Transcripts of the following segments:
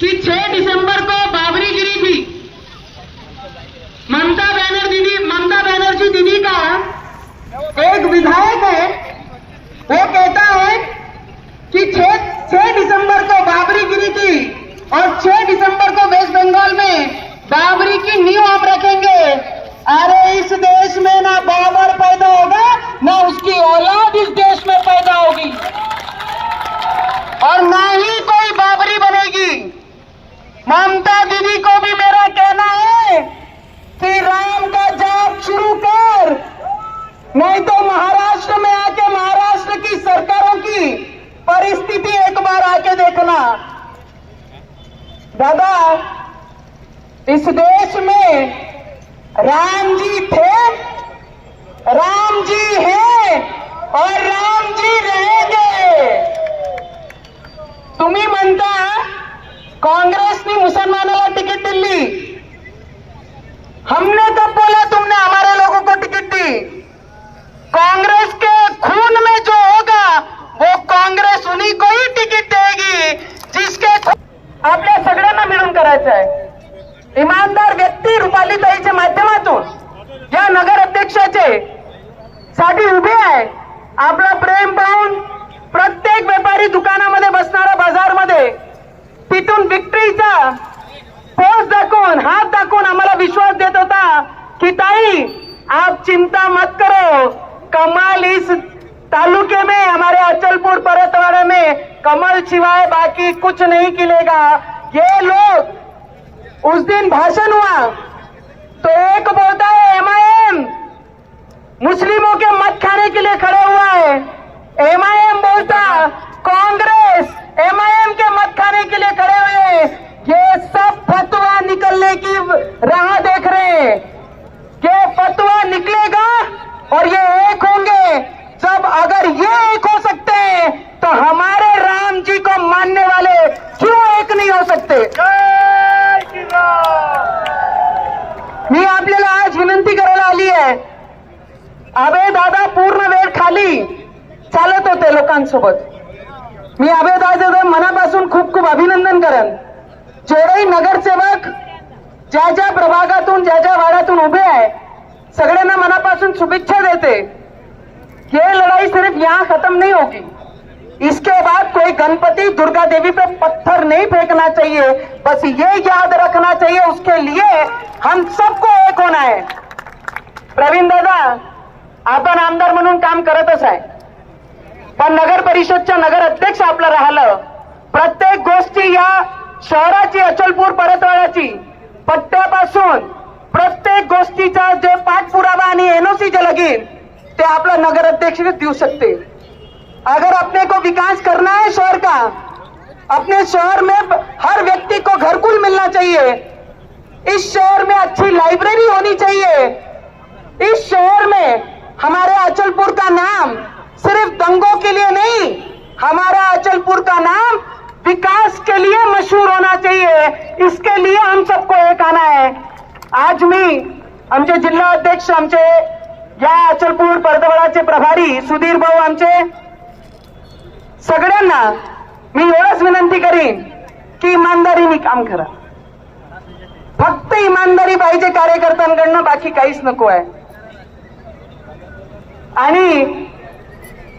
कि 6 दिसंबर को बाबरी गिरी थी। ममता बनर्जी दीदी ममता बनर्जी दीदी का एक विधायक है, वो कहता है कि 6 6 दिसंबर को बाबरी गिरी थी और 6 दिसंबर को वेस्ट बंगाल में बाबरी की नींव हम रखेंगे। अरे इस देश में ना बाबर पैदा होगा, ना उसकी औलाद इस देश में पैदा होगी और ना ही कोई बाबरी बनेगी ममता दीदी को भी मेरा कहना है कि राम का जाप शुरू कर। नहीं तो महाराष्ट्र में आके महाराष्ट्र की सरकारों की परिस्थिति एक बार आके देखना। दादा, इस देश में राम जी थे, राम जी विश्वास देता था कि ताई, आप चिंता मत करो. कमल इस तालुके में, हमारे अचलपुर परतवाड़ा में कमल सिवाय बाकी कुछ नहीं खिलेगा. ये लोग उस दिन भाषण हुआ. तो एक बोलता है, एम मुस्लिमों असते. मी आपल्याला आज विनंती करायला आली आहे. अभय दादा पूर्ण वेळ खाली. चालत होते लोकांसोबत. मी अभय दादा मनापासून खूप खूप अभिनंदन करन. जेवढेही नगरसेवक ज्या ज्या प्रभागातून ज्या ज्या वाड्यातून उभे आहे सगळ्यांना मनापासून शुभेच्छा देते. ये लढाई सिर्फ यहाँ खत्म नहीं होगी. इसके बाद कोई गणपति दुर्गा देवी पे पत्थर नहीं फेंकना चाहिए बस ये याद रखना चाहिए उसके लिए हम सबको एक होना है। प्रवीण दादा आपण आमदार म्हणून काम करतच आहे पण नगर परिषदच्या नगर अध्यक्ष आपलं राहिलं. प्रत्येक गोष्टी या शहराची अचलपूर परतवाड्याची पट्ट्यापासून प्रत्येक गोष्टीचा जे पाठपुरावा आणि एनओसी जे लगीन ते आपला नगर अध्यक्ष देऊ शकते. अगर अपने को विकास करना है शहर का, अपने शहर में हर व्यक्ति को घरकुल मिलना चाहिए। इस शहर में अच्छी लाइब्रेरी होनी चाहिए। इस शहर में हमारे अचलपुर का नाम सिर्फ़ दंगों के लिए नहीं, हमारा अचलपुर का नाम विकास के लिए मशहूर होना चाहिए। इसके लिए हम सबको एक आना है। आज मी आमचे जिल्हा अध्यक्ष आमचे या अचलपूर परतवाडाचे प्रभारी सुधीर भाऊ आमचे सगळ्यांना मी एवढंच विनंती करीन की इमानदारीने काम करा. फक्त इमानदारी पाहिजे कार्यकर्त्यांकडनं बाकी काहीच नको आहे. आणि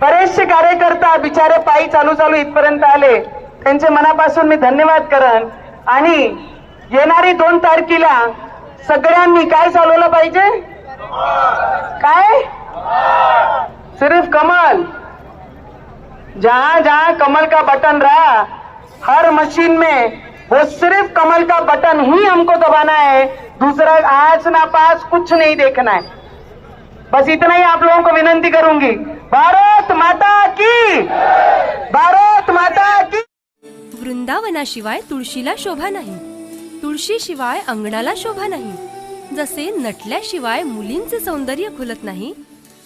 बरेचसे कार्यकर्ता बिचारे पायी चालू चालू इथपर्यंत आले. त्यांचे मनापासून मी धन्यवाद करन. आणि येणारी दोन तारखेला सगळ्यांनी काय चालवलं पाहिजे? काय? सिर्फ कमल. जहां जहां कमल का बटन रहा हर मशीन में वो सिर्फ कमल का बटन ही हमको दबाना है। दूसरा आज ना पास कुछ नहीं देखना है। बस इतना ही आप लोगों को विनंती करूंगी। भारत माता की! भारत माता की! वृंदावनाशिवाय तुळशीला शोभा नाही. तुळशीशिवाय अंगणाला शोभा नाही. जसे नटल्याशिवाय मुलींचे सौंदर्य खुलत नाही